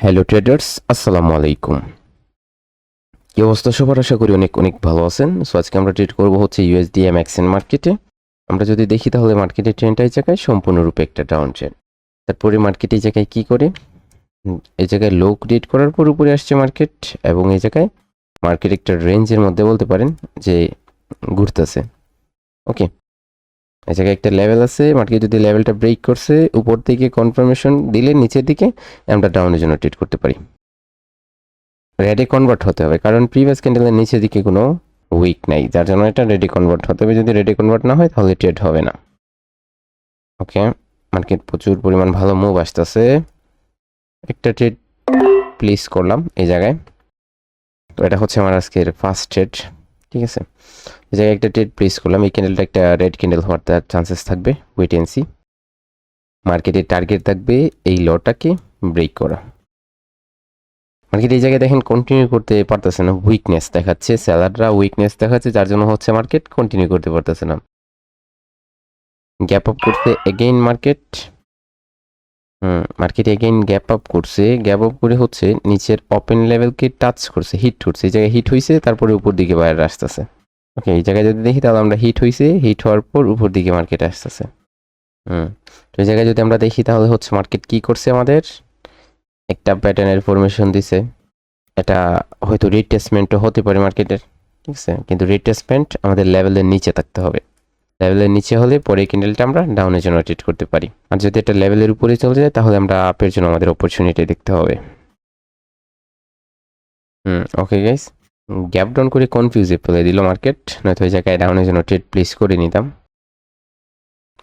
Hello traders আসসালামু আলাইকুম কি অবস্থা সবার? আশা করি অনেক অনেক ভালো আছেন। সো আজকে আমরা ট্রেড করব হচ্ছে ইউএসডি এম এক্সেন মার্কেটে আমরা যদি দেখি তাহলে মার্কেটের ট্রেনটা এই জায়গায় সম্পূর্ণরূপে একটা ডাউন ট্রেন তারপরে মার্কেট এই জায়গায় কী করে? এই জায়গায় লো ক্রিয়েট করার পর উপরে আসছে মার্কেট এবং এই জায়গায় মার্কেট একটা রেঞ্জের মধ্যে বলতে পারেন যে ঘুরতেছে। ওকে জায়গায় একটা লেভেল আছে মার্কেট যদি লেভেলটা ব্রেক করছে, উপর থেকে কনফার্মেশন দিলে নিচের দিকে আমরা ডাউনের জন্য ট্রেড করতে পারি। রেডে কনভার্ট হতে হবে, কারণ প্রিভিয়াস ক্যান্ডেলের নিচের দিকে কোনো উইক নাই, যার জন্য এটা রেডি কনভার্ট হতে হবে। যদি রেডি কনভার্ট না হয়, তাহলে ট্রেড হবে না। ওকে মার্কেট প্রচুর পরিমাণ ভালো মুভ আসতেছে। একটা ট্রেড প্লেস করলাম এই জায়গায়। তো এটা হচ্ছে আমার আজকের ফার্স্ট ট্রেড ঠিক আছে? এই জায়গায় একটা ডেট প্লেস করলাম। এই ক্যান্ডেলটা একটা রেড ক্যান্ডেল হওয়ার তার চান্সেস থাকবে। ওয়েট মার্কেটের টার্গেট থাকবে এই লটাকে ব্রেক করা। মার্কেট এই জায়গায় দেখেন কন্টিনিউ করতে পারতেছে না। উইকনেস দেখাচ্ছে স্যালাররা উইকনেস দেখাচ্ছে, যার জন্য হচ্ছে মার্কেট কন্টিনিউ করতে পারতেছে না। গ্যাপ আপ করতে again market hmm market again gap up করছে। গ্যাপ আপ করে হচ্ছে নিচের ওপেন লেভেলকে টাচ করছে হিট করছে এই জায়গায় হিট হয়েছে তারপরে উপর দিকে বাইরে আসতেছে। ওকে এই জায়গায় যদি দেখি তাহলে আমরা হিট হয়েছে হিট হওয়ার পর উপর দিকে মার্কেট আসতেছে। হুম, তো এই জায়গায় যদি আমরা দেখি তাহলে হচ্ছে মার্কেট কি করছে আমাদের? একটা প্যাটার্নের ফরমেশন দিছে। এটা হয়তো রিটেসমেন্টও হতে পারে মার্কেটের ঠিক আছে? কিন্তু রিটেসমেন্ট আমাদের লেভেলের নিচে থাকতে হবে। লেভেলের নিচে হলে পরে ক্যান্ডেলটা আমরা ডাউনের জন্য ট্রিট করতে পারি। আর যদি এটা লেভেলের উপরে চলে যায়, তাহলে আমরা আপের জন্য আমাদের অপরচুনিটি দেখতে হবে। Hmm okay guys gap down করে কনফিউজে ফেলে দিল মার্কেট নয়তো ওই জায়গায় ডাউনের জন্য ট্রেড প্লেস করে নিতাম।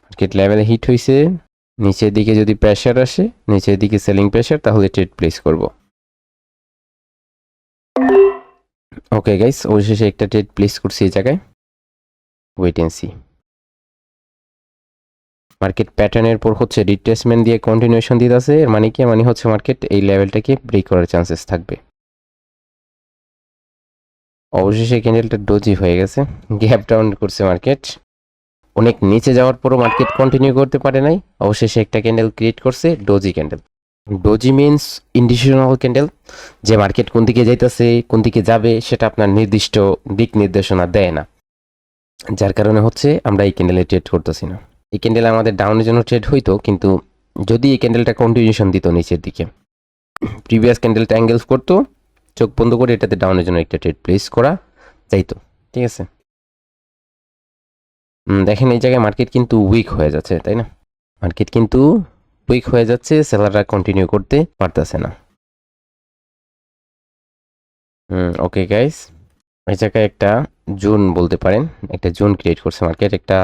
মার্কেট লেভেলে হিট হয়েছে নিচের দিকে যদি প্রেশার আসে, নিচের দিকে সেলিং প্রেশার তাহলে ট্রেড প্লেস করব। ওকে গাইস অবশেষে একটা ট্রেড প্লেস করছি এই জায়গায়। ওয়েট এন্ড সি মার্কেট প্যাটার্নের পর হচ্ছে রিট্রেসমেন্ট দিয়ে কন্টিনিউশন দিতেছে। এর মানে কি? মানে হচ্ছে মার্কেট এই লেভেলটাকে ব্রেক করার চান্সেস থাকবে। অবশেষে ক্যান্ডেলটা ডোজি হয়ে গেছে। গ্যাপ ডাউন করছে মার্কেট অনেক নিচে যাওয়ার পরও মার্কেট কন্টিনিউ করতে পারে নাই। অবশেষে একটা ক্যান্ডেল ক্রিয়েট করছে doji candle doji means indecisional candle যে মার্কেট কোন দিকে যাইতেছে, কোন দিকে যাবে, সেটা আপনার নির্দিষ্ট দিক নির্দেশনা দেয় না। যার কারণে হচ্ছে আমরা এই ক্যান্ডেলে ট্রেড করতেছি না। এই ক্যান্ডেল আমাদের ডাউনের জন্য ট্রেড হইতো, কিন্তু যদি এই ক্যান্ডেলটা কন্টিনিউশন দিত নিচের দিকে। প্রিভিয়াস ক্যান্ডেলটা অ্যাঙ্গেলস করতো, চোখ বন্ধ করে এটাতে ডাউনের জন্য একটা ট্রেড প্লেস করা যাইতো ঠিক আছে? দেখেন এই জায়গায় মার্কেট কিন্তু উইক হয়ে যাচ্ছে, তাই না? মার্কেট কিন্তু উইক হয়ে যাচ্ছে সেলাররা কন্টিনিউ করতে পারতেছে না। ওকে গাইস এই জায়গায় একটা জোন বলতে পারেন, একটা জোন ক্রিয়েট করছে মার্কেট একটা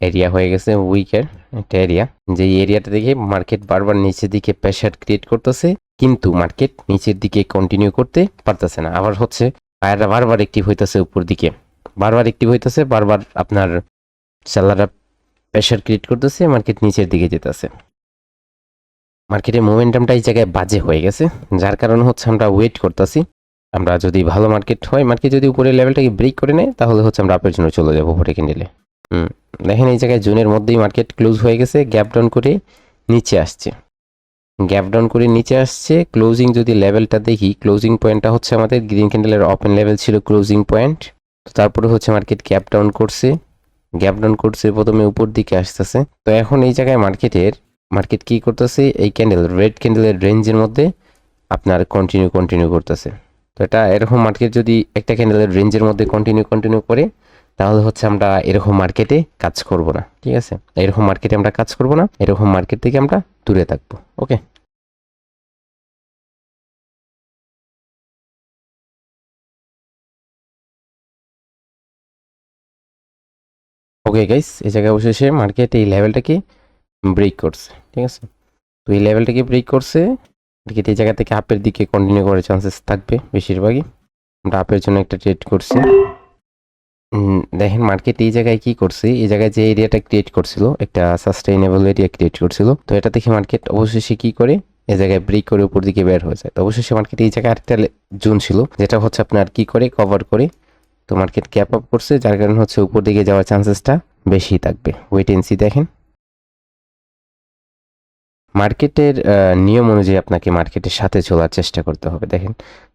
এরিয়া হয়ে গেছে উইকের একটা এরিয়া যে এরিয়াটা দেখে মার্কেট বারবার নিচের দিকে প্রেশার ক্রিয়েট করতেছে, কিন্তু মার্কেট নিচের দিকে কন্টিনিউ করতে পারতেছে না। আবার হচ্ছে পায়রা বারবার অ্যাক্টিভ হইতেছে উপর দিকে। বারবার অ্যাক্টিভ হইতেছে, বারবার আপনার সেলাররা প্রেশার ক্রিয়েট করতেছে মার্কেট নিচের দিকে যেতেছে। মার্কেটের মোমেন্টামটা এই জায়গায় বাজে হয়ে গেছে, যার কারণে হচ্ছে আমরা ওয়েট করতেছি। আমরা যদি ভালো মার্কেট হয় মার্কেট যদি উপরের লেভেলটাকে ব্রেক করে নেয়, তাহলে হচ্ছে আমরা আপের জন্য চলে যাব উপরে ক্যান্ডেলে দেখেন এই জায়গায় জুনের মধ্যেই মার্কেট ক্লোজ হয়ে গেছে, গ্যাপ ডাউন করে নিচে আসছে। গ্যাপ ডাউন করে নিচে আসছে, ক্লোজিং যদি লেভেলটা দেখি, ক্লোজিং পয়েন্টটা হচ্ছে আমাদের গ্রিন ক্যান্ডেলের ওপেন লেভেল ছিল ক্লোজিং পয়েন্ট। তারপরে হচ্ছে মার্কেট গ্যাপ ডাউন করছে, গ্যাপ ডাউন করছে, প্রথমে উপর দিকে আসতেছে। তো এখন এই জায়গায় মার্কেটের, মার্কেট কি করতেছে? এই ক্যান্ডেল, রেড ক্যান্ডেলের রেঞ্জের মধ্যে আপনার কন্টিনিউ কন্টিনিউ করতেছে। তো এটা এরকম মার্কেট যদি একটা ক্যান্ডেলের রেঞ্জের মধ্যে কন্টিনিউ কন্টিনিউ করে তাহলে হচ্ছে আমরা এরকম মার্কেটে কাজ করব না, ঠিক আছে? এরকম মার্কেটে আমরা কাজ করব না, এরকম মার্কেট থেকে আমরা দূরে থাকব ওকে ওকে গাইস এই জায়গায় অবশেষে মার্কেট এই লেভেলটাকে ব্রেক করছে, ঠিক আছে? তো এই লেভেলটাকে ব্রেক করছে মার্কেট এই জায়গা থেকে আপের দিকে কন্টিনিউ করার চান্সেস থাকবে বেশিরভাগই। আমরা আপের জন্য একটা ট্রেড করছি। দেখেন মার্কেট এই জায়গায় কি করছে? এই জায়গায় যে এরিয়াটা ক্রিয়েট করছিল, একটা সাস্টেইনেবল এরিয়া ক্রিয়েট করছিল, তো এটা দেখে মার্কেট অবশেষে কি করে? এই জায়গায় ব্রেক করে উপর দিকে বের হয়ে যায়। তো অবশেষে মার্কেট এই জায়গায় আরেকটা জোন ছিল, যেটা হচ্ছে আপনার কি করে? কভার করে। তো মার্কেট ক্যাপ আপ করছে, যার কারণে হচ্ছে উপর দিকে যাওয়ার চান্সেসটা বেশি থাকবে। ওয়েট এন্ড দেখেন। মার্কেটের নিয়ম অনুযায়ী আপনাকে মার্কেটের সাথে চলার চেষ্টা করতে হবে, দেখেন।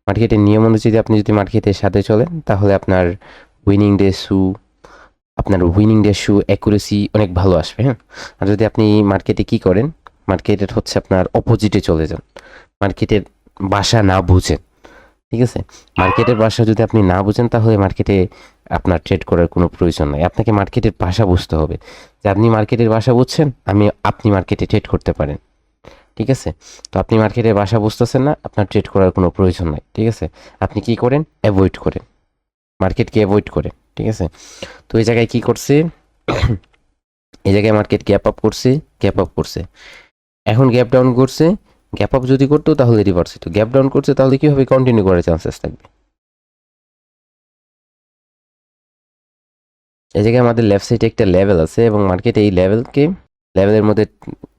মার্কেটের নিয়ম অনুযায়ী আপনি যদি মার্কেটের সাথে চলেন, তাহলে আপনার উইনিং ডে শু আপনার উইনিং ডে শু অ্যাকুরেসি অনেক ভালো আসবে হ্যাঁ? আর যদি আপনি মার্কেটে কি করেন মার্কেটের হচ্ছে আপনার অপোজিটে চলে যান। মার্কেটের বাসা না বুঝেন ঠিক আছে? মার্কেটের বাসা যদি আপনি না বুঝেন, তাহলে মার্কেটে আপনার ট্রেড করার কোনো প্রয়োজন নাই। আপনাকে মার্কেটের ভাষা বুঝতে হবে যে আপনি মার্কেটের ভাষা বুঝছেন, আমি, আপনি মার্কেটে ট্রেড করতে পারেন, ঠিক আছে? তো আপনি মার্কেটের ভাষা বুঝতেছেন না, আপনার ট্রেড করার কোনো প্রয়োজন নাই, ঠিক আছে? আপনি কি করেন? অ্যাভয়েড করেন। মার্কেটকে অ্যাভয়েড করেন ঠিক আছে? তো এই জায়গায় কি করছে? এই জায়গায় মার্কেট গ্যাপ আপ করছে গ্যাপ আপ করছে। এখন গ্যাপ ডাউন করছে গ্যাপ আপ যদি করতো তাহলে রিভার্স হতো গ্যাপ ডাউন করছে তাহলে কি হবে কন্টিনিউ করার চান্সেস থাকবে? এই জায়গায় আমাদের লেফট সাইডে একটা লেভেল আছে এবং মার্কেট এই লেভেলকে লেভেলের মধ্যে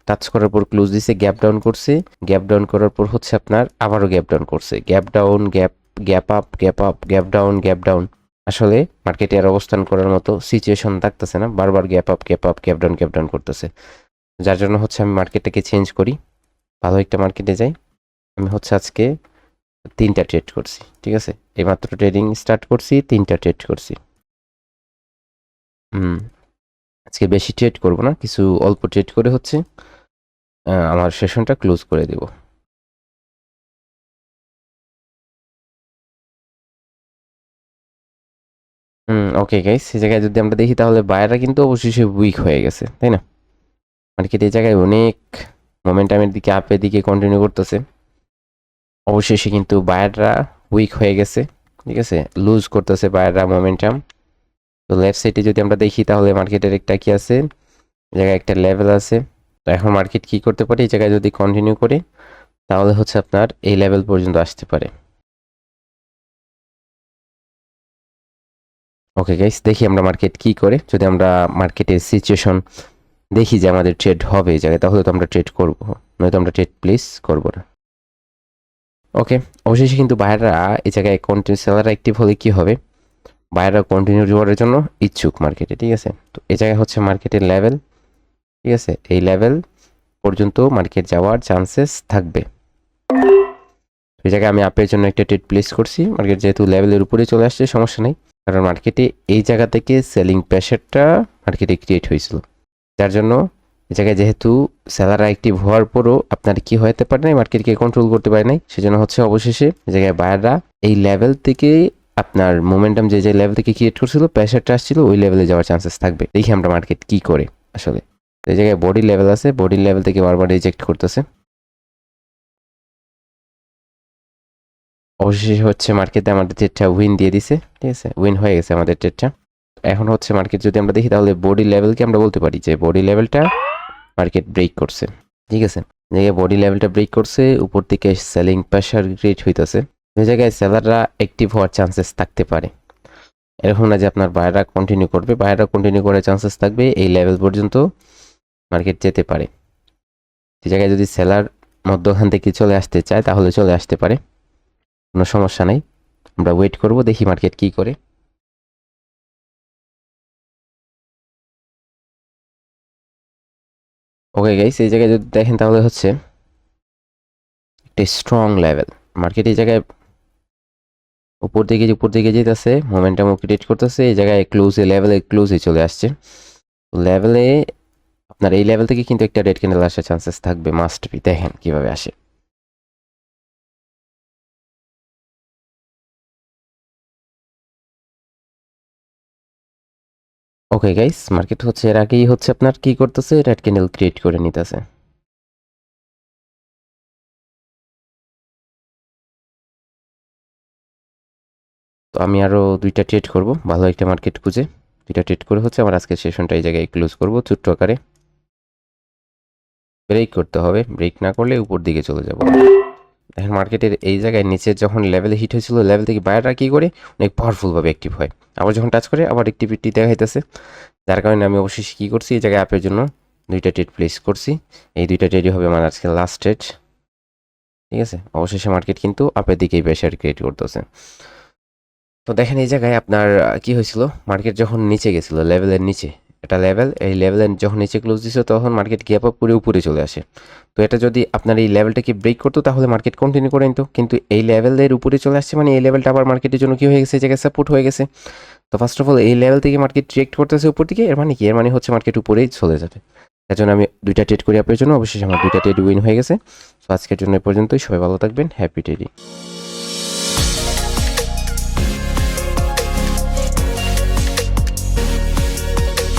টাচ করার পর ক্লোজ দিছে গ্যাপ ডাউন করছে। গ্যাপ ডাউন করার পর হচ্ছে আপনার আবারও গ্যাপ ডাউন করছে। Gap down gap gap up gap up gap down gap down আসলে মার্কেটে আর অবস্থান করার মতো সিচুয়েশন থাকতেছে না। বারবার gap up gap up gap down gap down করতেছে। যার জন্য হচ্ছে আমি মার্কেটটাকে চেঞ্জ করি। ভালো একটা মার্কেটে যাই। আমি হচ্ছে আজকে তিনটা ট্রেড করছি, ঠিক আছে? এইমাত্র ট্রেডিং স্টার্ট করছি, তিনটা ট্রেড করছি। হুম, আজকে বেশি ট্রেড করব না, কিছু অল্প ট্রেড করে হচ্ছে আমার সেশনটা ক্লোজ করে দেব। ওকে গাইস এই জায়গায় যদি আমরা দেখি, তাহলে বায়াররা কিন্তু অবশেষে উইক হয়ে গেছে, তাই না? মার্কেট এই জায়গায় অনেক মোমেন্টামের দিকে আপের দিকে কন্টিনিউ করতেছে। অবশেষে কিন্তু বায়াররা উইক হয়ে গেছে, ঠিক আছে? লুজ করতেছে বায়াররা মোমেন্টাম তো লেফট সাইডে যদি আমরা দেখি, তাহলে মার্কেটের একটা কি আছে? জায়গায় একটা লেভেল আছে। তো এখন মার্কেট কি করতে পারে? এই জায়গায় যদি কন্টিনিউ করে, তাহলে হচ্ছে আপনার এই লেভেল পর্যন্ত আসতে পারে। ওকে গাইস দেখি আমরা মার্কেট কি করে। যদি আমরা মার্কেটের সিচুয়েশন দেখি যে আমাদের ট্রেড হবে এই জায়গায়, তাহলে তো আমরা ট্রেড করব। নয়তো আমরা ট্রেড প্লিজ করব না। ওকে অবশেষে কিন্তু বাইরেরা এই জায়গায় কন্টিনিউ সেলার অ্যাক্টিভ হলে কি হবে? বাইরেরা কন্টিনিউ করার জন্য ইচ্ছুক মার্কেটে ঠিক আছে? তো এই জায়গায় হচ্ছে মার্কেটের লেভেল ঠিক আছে? এই লেভেল পর্যন্ত মার্কেট যাওয়ার চান্সেস থাকবে। এই জায়গায় আমি আপের জন্য একটা ট্রেড প্লেস করছি। মার্কেট যেহেতু লেভেলের উপরে চলে আসছে, সমস্যা নেই। কারণ মার্কেটে এই জায়গা থেকে সেলিং প্রেশারটা মার্কেটে ক্রিয়েট হয়েছিল। যার জন্য এই জায়গায় যেহেতু সেলার অ্যাক্টিভ হওয়ার পরও আপনার কি হতে পারে নাই মার্কেটকে কন্ট্রোল করতে পারে নাই, সেজন্য হচ্ছে অবশেষে এই জায়গায় বায়াররা এই লেভেল থেকে আপনার মোমেন্টাম যে যে লেভেল থেকে ক্রিয়েট করছিল প্রেশারটা আসছিল, ওই লেভেলে যাওয়ার চান্সেস থাকবে। দেখি আমরা মার্কেট কি করে আসলে। এই জায়গায় বডি লেভেল আছে বডি লেভেল থেকে বারবার রিজেক্ট করতেছে। অবশেষে হচ্ছে মার্কেটে আমাদের ট্রেডটা উইন দিয়ে দিছে, ঠিক আছে? উইন হয়ে গেছে আমাদের ট্রেডটা এখন হচ্ছে মার্কেট যদি আমরা দেখি, তাহলে বডি লেভেলকে আমরা বলতে পারি যে বডি লেভেলটা মার্কেট ব্রেক করছে, ঠিক আছে? জায়গায় বডি লেভেলটা ব্রেক করছে, উপর থেকে সেলিং প্রেশার ক্রিয়েট হইতেছে। যে জায়গায় সেলাররা অ্যাক্টিভ হওয়ার চান্সেস থাকতে পারে। এরকম না যে আপনার বায়াররা কন্টিনিউ করবে বায়াররা কন্টিনিউ করার চান্সেস থাকবে, এই লেভেল পর্যন্ত মার্কেট যেতে পারে। যে জায়গায় যদি সেলার মধ্যখান থেকে চলে আসতে চায়, তাহলে চলে আসতে পারে। কোনো সমস্যা নেই। আমরা ওয়েট করব, দেখি মার্কেট কি করে। ওকে গাইস এই জায়গায় যদি দেখেন তাহলে হচ্ছে একটা স্ট্রং লেভেল মার্কেট এই জায়গায় উপর দিকে উপর দিকে যেতেছে মোমেন্টাম ক্রিয়েট করতেছে, এই জায়গায় ক্লোজে লেভেলে ক্লোজে চলে আসছে। লেভেলে আপনার এই লেভেল থেকে কিন্তু একটা রেড ক্যান্ডেল আসার চান্সেস থাকবে মাস্ট বি দেখেন কীভাবে আসে। ওকে গাইস মার্কেট হচ্ছে এর আগেই হচ্ছে আপনার কি করতেছে? রেড ক্যান্ডেল ক্রিয়েট করে নিতেছে। তো আমি আরও দুইটা ট্রেড করব, ভালো একটা মার্কেট খুঁজে। দুইটা ট্রেড করে হচ্ছে আমার আজকের সেশনটা এই জায়গায় ক্লোজ করব, ছোট্ট আকারে। ব্রেক করতে হবে ব্রেক না করলে উপর দিকে চলে যাব। দেখেন মার্কেটের এই জায়গায় নিচে যখন লেভেলে হিট হয়েছিল লেভেল থেকে বায়াররা কী করে অনেক পাওয়ারফুলভাবে অ্যাক্টিভ হয়। আবার যখন টাচ করে, আবার অ্যাক্টিভিটি দেখাইতেছে। যার কারণে আমি অবশ্যই কী করছি, এই জায়গায় অ্যাপের জন্য দুইটা ট্রেড প্লেস করছি। এই দুইটা ট্রেডই হবে আমার আজকে লাস্ট ট্রেড ঠিক আছে? অবশেষে মার্কেট কিন্তু আপের দিকেই প্রেশার ক্রিয়েট করতেছে। তো দেখেন এই জায়গায় আপনার কি হয়েছিল? মার্কেট যখন নিচে গেছিল লেভেলের নিচে এটা লেভেল এই লেভেলে যখন নিচে ক্লোজ দিচ্ছে তখন মার্কেট গ্যাপ আপ করে উপরে চলে আসে। তো এটা যদি আপনার এই লেভেলটাকে ব্রেক করতো, তাহলে মার্কেট কন্টিনিউ করে নিত। কিন্তু এই লেভেলের উপরে চলে আসছে মানে এই লেভেলটা আবার মার্কেটের জন্য কি হয়ে গেছে? জায়গায় সাপোর্ট হয়ে গেছে। তো ফার্স্ট অফ অল এই লেভেল থেকে মার্কেট ট্রেক্ট করতেছে উপর দিকে, এর মানে কি? এর মানে হচ্ছে মার্কেট উপরেই চলে যাবে। তার জন্য আমি দুইটা ট্রেড করি আপনার জন্য। অবশ্যই আমার দুইটা ট্রেড উইন হয়ে গেছে। তো আজকের জন্য এ পর্যন্তই। সবাই ভালো থাকবেন। Happy trading